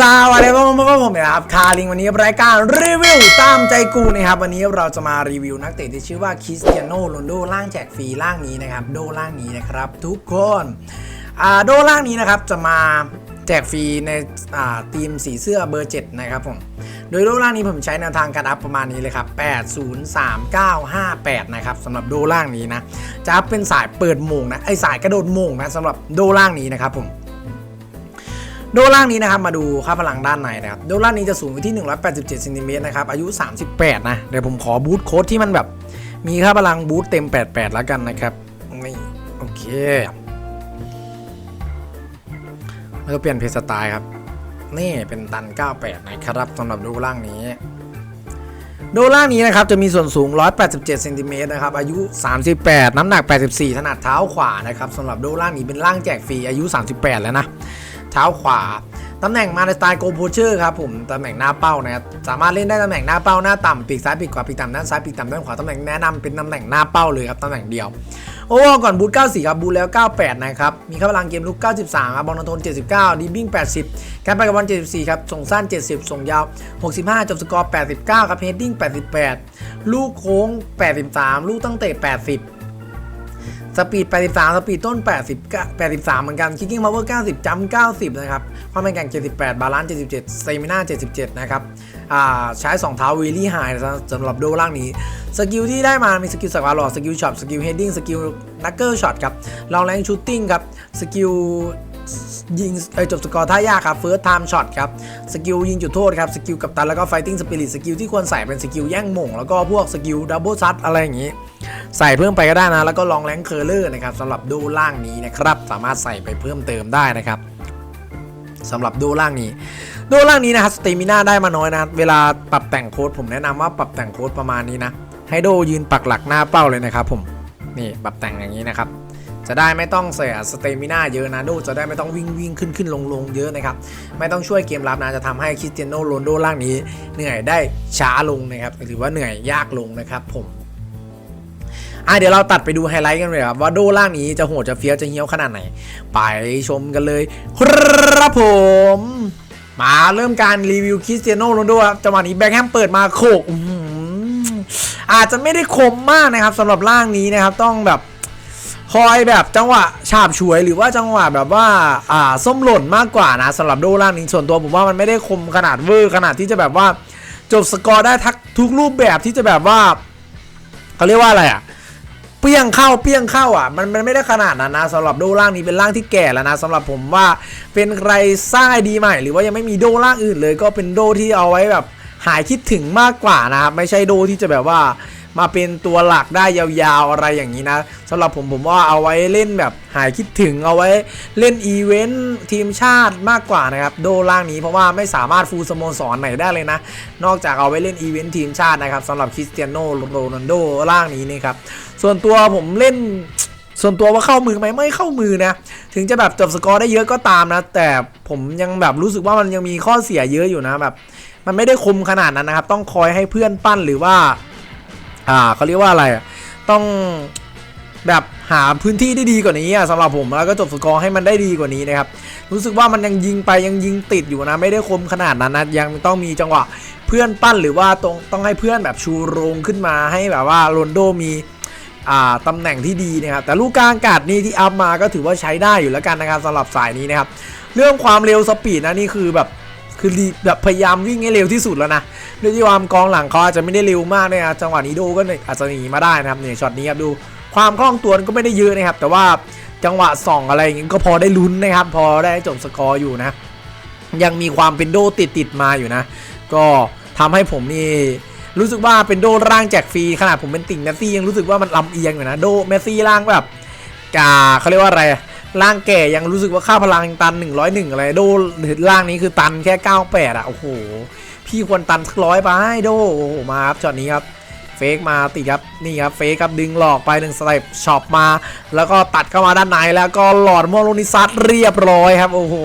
สวัสดีครับผมผมนะครับคาริงวันนี้รายการรีวิวตามใจกูนะครับวันนี้เราจะมารีวิวนักเตะที่ชื่อว่าคริสเตียโนโรนลโดล่างแจกฟรีล่างนี้นะครับโดล่างนี้นะครับ ทุกคนโดล่างนี้นะครับจะมาแจกฟรีในทีมสีเสื้อเบอร์ 7 นะครับผมโดยโดล่างนี้ผมใช้แนวทางการอัพประมาณนี้เลยครับ 803958 นะครับสำหรับโดล่างนี้นะจะเป็นสายเปิดโมงนะไอสายกระโดดโมงนะสำหรับโดล่างนี้นะครับผม โดล่างนี้นะครับมาดูค่าพลังด้านในนะครับโดล่างนี้จะสูงอยู่ที่ 187เซนติเมตรนะครับอายุ 38 นะ เดี๋ยวผมขอบูทโค้ดที่มันแบบ มีค่าพลังบูทเต็ม 88 แล้วกันนะครับนี่โอเคแล้วก็เปลี่ยนเพสไตล์ครับ นี่เป็นตัน 98 นะครับสำหรับโดล่างนี้โดล่างนี้นะครับจะมีส่วนสูง 187เซนติเมตรนะครับ อายุ 38 น้ำหนัก 84 ถนัดเท้าขวานะครับสำหรับโดล่างนี้เป็นล่างแจกฟรีอายุ 38 แล้วนะ เท้าขวาตำแหน่งมาในสไตล์โกโพเชอร์ครับผมตำแหน่งหน้าเป้านะครับสามารถเล่นได้ตำแหน่งหน้าเป้าหน้าต่ำปีกซ้ายปีกขวาปีกต่ำด้านซ้ายปีกต่ำด้านขวาตำแหน่งแนะนำเป็นตำแหน่งหน้าเป้าเลยครับตำแหน่งเดียวโอเวอร์ก่อนบูท94 ครับบูทแล้ว 98 นะครับมีค่าพลังเกมลุก 93 ครับบอลนทน 79 ดีบิ้ง 80 การไปกับบอล 74 ครับส่งสั้น 70 ส่งยาว 65 จบสกอร์ 89 ครับเฮดดิ้ง 88 ลูกโค้ง 83 ลูกตั้งเตะ 80 สปีด 83 สปีดต้น 80 83 เหมือนกันคิกกิ้งพาวเวอร์ 90 จัมป์ 90 นะครับ ความแม่นแก่ง 78 บาลานซ์ 77 เซมิน่า 77 นะครับอ่าใช้ 2 เท้าวีลี่ไฮสำหรับโดล่างนี้ สกิลที่ได้มามีสกิลสกวาลอดสกิลช็อต สกิลเฮดดิ้ง สกิลนักเกิลช็อตครับลองแรงชูตติ้งครับ สกิล ยิงเอ้จบสกอร์ท่ายากครับเฟิร์สไทม์ช็อตครับสกิลยิงจุดโทษครับสกิลกับตันแล้วก็ไฟติ้งสปิริตสกิลที่ควรใส่เป็นสกิลแย่งหม่งแล้วก็พวกสกิลดับเบิลซัดอะไรอย่างนี้ ใส่เพิ่มไปก็ได้นะ แล้วก็ลองแรงเคอร์เลอร์นะครับสำหรับดูล่างนี้นะครับ สามารถใส่ไปเพิ่มเติมได้นะครับสำหรับดูล่างนี้ดูล่างนี้นะครับสเตมิน่าได้มาน้อยนะเวลาปรับแต่งโค้ดผมแนะนำว่าปรับแต่งโค้ดประมาณนี้นะให้โดยืนปักหลักหน้าเป้าเลยนะครับผมนี่ปรับแต่งอย่างนี้นะครับ จะได้ไม่ต้องเสียสเตมิน่าเยอะนะโดจะได้ไม่ต้องวิ่งวิ่งขึ้นขึ้นลงลงเยอะนะครับ ไม่ต้องช่วยเกมรับนะจะทำให้คริสเตียโนโรนโดล่างนี้ เหนื่อยได้ช้าลงนะครับ หรือว่าเหนื่อยยากลงนะครับผมอะเดี๋ยวเราตัดไปดูไฮไลท์กันเลยครับว่าโดล่างนี้จะโหดจะเฟี้ยวจะเหี้ยวขนาดไหน ไปชมกันเลยครับผมมาเริ่มการรีวิวคริสเตียโนโรนโดครับจังหวะนี้แบ็คแฮมเปิดมาโขกอื้อหืออาจจะไม่ได้คมมากนะครับสำหรับล่างนี้นะครับต้องแบบ คอยแบบจังหวะฉาบฉวยหรือว่าจังหวะแบบว่าอ่าส้มหล่นมากกว่านะสำหรับโดล่างนี้ส่วนตัวผมว่ามันไม่ได้คมขนาดเวอร์ขนาดที่จะแบบว่าจบสกอร์ได้ทักทุกรูปแบบที่จะแบบว่าเขาเรียกว่าอะไรอะเปี้ยงเข้าเปี้ยงเข้าอะมันมันไม่ได้ขนาดนั้นนะสำหรับโดล่างนี้เป็นร่างที่แก่แล้วนะสำหรับผมว่าเป็นใครสร้างไอดีใหม่ หรือว่ายังไม่มีโดล่างอื่นเลย ก็เป็นโดที่เอาไว้แบบหายคิดถึงมากกว่านะครับไม่ใช่โดที่จะแบบว่า มาเป็นตัวหลักได้ยาวๆอะไรอย่างนี้นะสำหรับผมผมว่าเอาไว้เล่นแบบหายคิดถึงเอาไว้เล่นอีเวนต์ทีมชาติมากกว่านะครับโดล่างนี้เพราะว่าไม่สามารถฟูลสโมสรไหนได้เลยนะ นอกจากเอาไว้เล่นอีเวนต์ทีมชาตินะครับสำหรับคริสเตียโนโรนัลโดล่างนี้นี่ครับส่วนตัวผมเล่นส่วนตัวว่าเข้ามือไหมไม่เข้ามือนะ ถึงจะแบบจบสกอร์ได้เยอะก็ตามนะ แต่ผมยังแบบรู้สึกว่ามันยังมีข้อเสียเยอะอยู่นะแบบ มันไม่ได้คมขนาดนั้นนะครับ ต้องคอยให้เพื่อนปั้นหรือว่า อ่าเขาเรียกว่าอะไรอะต้องแบบหาพื้นที่ได้ดีกว่านี้อะสำหรับผมแล้วก็จบสกอร์ให้มันได้ดีกว่านี้นะครับรู้สึกว่ามันยังยิงไปยังยิงติดอยู่นะไม่ได้คมขนาดนั้นนะยังต้องมีจังหวะเพื่อนปั้นหรือว่าต้องต้องให้เพื่อนแบบชูโรงขึ้นมาให้แบบว่าโรนโดมีอ่าตำแหน่งที่ดีนะครับแต่ลูกกลางอากาศนี่ที่อัพมาก็ถือว่าใช้ได้อยู่แล้วกันนะครับสำหรับสายนี้นะครับเรื่องความเร็วสปีดนะนี่คือแบบ คือรีแบบพยายามวิ่งให้เร็วที่สุดแล้วนะด้วยที่ความกองหลังเขาอาจจะไม่ได้เร็วมากนะครับจังหวะนี้โดก็อาจจะหนีมาได้นะครับเนี่ยช็อตนี้ครับดูความคล่องตัวก็ไม่ได้เยอะนะครับ แต่ว่าจังหวะส่องอะไรอย่างงี้ก็พอได้ลุ้นนะครับ พอได้จบสกอร์อยู่นะ ยังมีความเป็นโดติดติดมาอยู่นะ ก็ทำให้ผมนี่รู้สึกว่าเป็นโดร่างแจกฟรีขนาดผมเป็นติ่งเมสซี่ยังรู้สึกว่ามันลำเอียงอยู่นะโดเมสซี่ร่างแบบกาเขาเรียกว่าอะไร ร่างแก่ยังรู้สึกว่าค่าพลังยังตัน 101 อะไร โดร่างนี้คือตันแค่ 98 อะ โอ้โห พี่ควรตันสักร้อยไปโดโอ้โห มาครับช็อตนี้ครับ เฟกมาติดครับ นี่ครับ เฟกครับดึงหลอกไปหนึ่งสเต็ปช็อปมา แล้วก็ตัดเข้ามาด้านในแล้วก็หลอดโมโลนิซัตเรียบร้อยครับ โอ้โห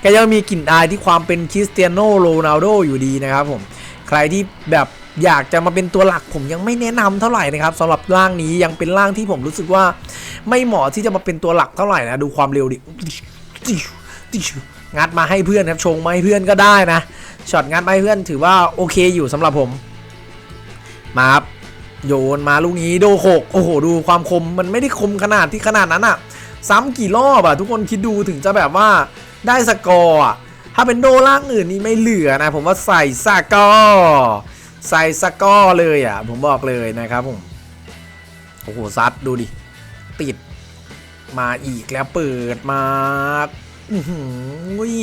แกยังมีกลิ่นอายที่ความเป็นคริสเตียโนโรนัลโดอยู่ดีนะครับผม ใครที่แบบ อยากจะมาเป็นตัวหลักผมยังไม่แนะนำเท่าไหร่นะครับสำหรับร่างนี้ยังเป็นร่างที่ผมรู้สึกว่า ไม่เหมาะที่จะมาเป็นตัวหลักเท่าไหร่นะดูความเร็วดิงัดมาให้เพื่อนครับชงมาให้เพื่อนก็ได้นะช็อตงัดมาให้เพื่อนถือว่าโอเคอยู่สำหรับผม มาครับโยนมาลูกนี้โดโขกโอ้โหดูความคมมันไม่ได้คมขนาดที่ขนาดนั้นอะซ้ำกี่รอบอะทุกคนคิดดูถึงจะแบบว่าได้สกอร์ถ้าเป็นโดล่างอื่นนี่ไม่เหลือนะ ผมว่าใส่สกอร์ ใส่สกอร์เลยอะ ผมบอกเลยนะครับผม โอ้โห ซัดดูดิ ติด มาอีกแล้วเปิดมาอุ้ย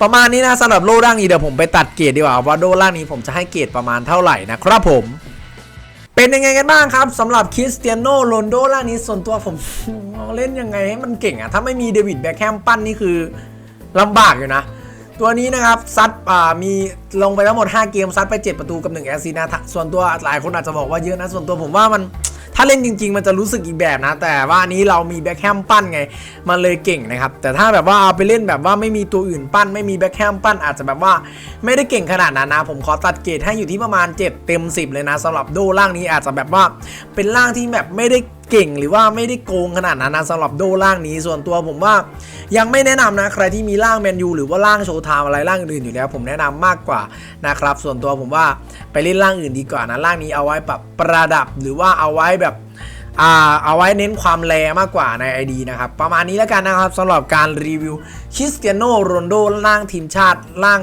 ประมาณนี้นะสำหรับโลร่างนี้เดี๋ยวผมไปตัดเกรดดีกว่าว่าโดร่างนี้ผมจะให้เกรดประมาณเท่าไหร่นะครับผม เป็นยังไงกันบ้างครับสำหรับคริสเตียโนโรนโดล่างนี้ส่วนตัวผมเล่นยังไงให้มันเก่งอะถ้าไม่มีเดวิดแบ็คแฮมปั้นนี่คือลำบากอยู่นะ ตัวนี้นะครับซัดมีลงไปทั้งหมด 5 เกมซัดไป 7 ประตูกับ1แอสซิสต์นะส่วนตัวหลายคนอาจจะบอกว่าเยอะนะ ส่วนตัวผมว่ามันถ้าเล่นจริง ๆ มันจะรู้สึกอีกแบบนะ แต่ว่าอันนี้เรามีแบ็คแฮมปั้นไง มันเลยเก่งนะครับ แต่ถ้าแบบว่าเอาไปเล่นแบบว่าไม่มีตัวอื่นปั้น ไม่มีแบ็คแฮมปั้นอาจจะแบบว่าไม่ได้เก่งขนาดนั้นนะ ผมขอตัดเกรดให้อยู่ที่ประมาณ 7 เต็ม 10 เลยนะสำหรับโดล่างนี้อาจจะแบบว่าเป็นล่างที่แบบไม่ได้ เก่งหรือว่าไม่ได้โกงขนาดนั้นนะสำหรับโดล่างนี้ส่วนตัวผมว่ายังไม่แนะนำนะใครที่มีร่างแมนยูหรือว่าร่างโชว์ไทม์อะไรร่างอื่นอยู่แล้ว ผมแนะนำมากกว่านะครับส่วนตัวผมว่าไปเล่นร่างอื่นดีกว่านะร่างนี้เอาไว้แบบประดับหรือว่าเอาไว้แบบ อ่าเอาไว้เน้นความแรงมากกว่าใน ID นะครับ ประมาณนี้แล้วกันนะครับสำหรับการรีวิวคริสเตียโนโรนโดร่างทีมชาติร่าง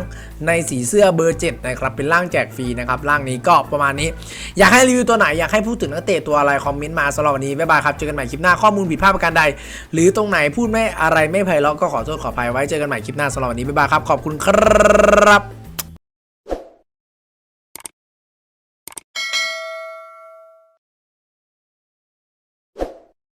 ในสีเสื้อเบอร์ 7 นะครับ เป็นร่างแจกฟรีนะครับร่างนี้ก็ประมาณนี้ อยากให้รีวิวตัวไหน อยากให้พูดถึงนักเตะตัวอะไร คอมเมนต์มาสำหรับวันนี้ บ๊ายบายครับ เจอกันใหม่คลิปหน้าข้อมูลผิดพลาดประการใด หรือตรงไหนพูดไม่อะไรไม่ไพเราะก็ขอโทษขออภัยไว้เจอกันใหม่คลิปหน้าสำหรับวันนี้บ๊ายบายครับขอบคุณครับ